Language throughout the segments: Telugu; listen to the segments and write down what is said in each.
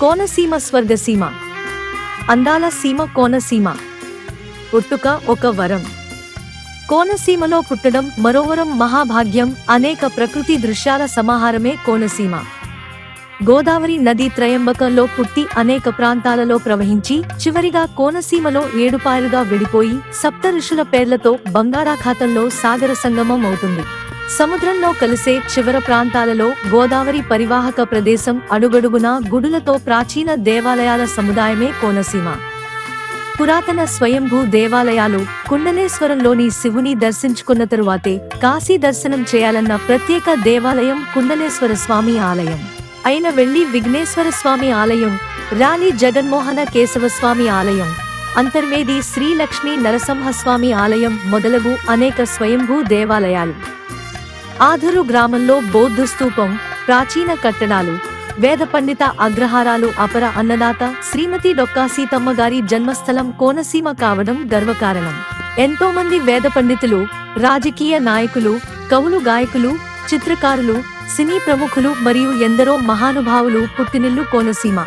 కోనసీమ స్వర్గసీమ అందాల సీమ కోనసీమ. పుట్టుక ఒక వరం. కోనసీమలో పుట్టడం మరోవరం మహాభాగ్యం అనేక ప్రకృతి దృశ్యాల సమాహారమే కోనసీమ. గోదావరి నది త్రయంబకంలో పుట్టి అనేక ప్రాంతాలలో ప్రవహించి చివరిగా కోనసీమలో ఏడుపాయలుగా విడిపోయి సప్త ఋషుల పేర్లతో బంగారాఖాతంలో సాగర సంగమం అవుతుంది. సముద్రంలో కలిసే చివర ప్రాంతాలలో గోదావరి పరివాహక ప్రదేశం అడుగడుగునా గుడులతో ప్రాచీన దేవాలయాల సముదాయమే కోనసీమ. పురాతన స్వయంభూ దేవాలయాలు కుండలేశ్వరంలోని శివుని దర్శించుకున్న తరువాతే కాశీ దర్శనం చేయాలన్న ప్రత్యేక దేవాలయం కుండలేశ్వర స్వామి ఆలయం. అయిన వెళ్ళి విఘ్నేశ్వర స్వామి ఆలయం రాణి జగన్మోహన కేశవ స్వామి ఆలయం అంతర్వేది శ్రీలక్ష్మీ నరసింహస్వామి ఆలయం మొదలగు అనేక స్వయంభూ దేవాలయాలు. ఆధురు గ్రామంలో బౌద్ధ స్తూపం ప్రాచీన కట్టడాలు వేద పండిత అగ్రహారాలు అపర అన్నదాత శ్రీమతి డొక్కా సీతమ్మ గారి జన్మస్థలం కోనసీమ కావడం గర్వకారణం. ఎంతో మంది వేద పండితులు రాజకీయ నాయకులు కవులు గాయకులు చిత్రకారులు సినీ ప్రముఖులు మరియు ఎందరో మహానుభావులు పుట్టినిల్లు కోనసీమ.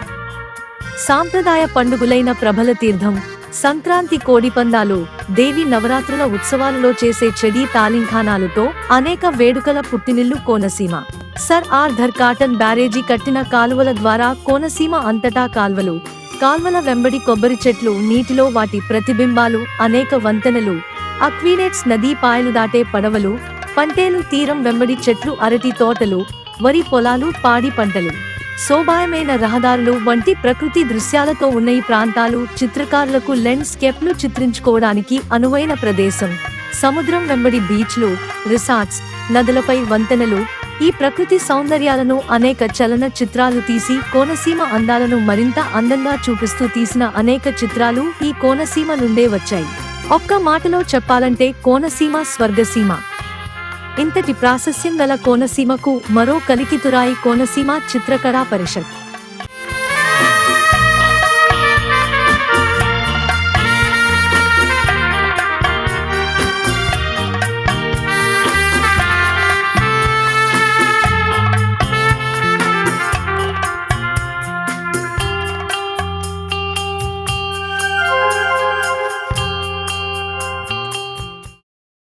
సాంప్రదాయ పండుగలైన ప్రభల తీర్థం సంక్రాంతి కోడిపందాలు దేవి నవరాత్రుల ఉత్సవాలలో చేసే చెడీ తాలింఖానాలతో అనేక వేడుకల పుట్టినిల్లు కోనసీమ. సర్ ఆర్థర్ కాటన్ బ్యారేజీ కట్టిన కాలువల ద్వారా కోనసీమ అంతటా కాల్వలు కాల్వల వెంబడి కొబ్బరి చెట్లు నీటిలో వాటి ప్రతిబింబాలు అనేక వంతెనలు అక్వీనెట్స్ నదీ పాయలు దాటే పడవలు పంటేలు తీరం వెంబడి చెట్లు అరటి తోటలు వరి పొలాలు పాడి పంటలు. శోభాయమైన రహదారులు వంటి ప్రకృతి దృశ్యాలతో ఉన్న ఈ ప్రాంతాలు చిత్రకారులకు ల్యాండ్స్కేప్లు చిత్రించుకోవడానికి అనువైన ప్రదేశం. సముద్రం వెంబడి బీచ్లు రిసార్ట్స్ నదులపై వంతెనలు ఈ ప్రకృతి సౌందర్యాలను అనేక చలన చిత్రాలు తీసి కోనసీమ అందాలను మరింత అందంగా చూపిస్తూ తీసిన అనేక చిత్రాలు ఈ కోనసీమ నుండే వచ్చాయి. ఒక్క మాటలో చెప్పాలంటే కోనసీమ స్వర్గసీమ. ఇంతటి ప్రాశస్యం గల కోనసీమకు మరో కలికితురాయి కోనసీమ చిత్రకళా పరిషత్.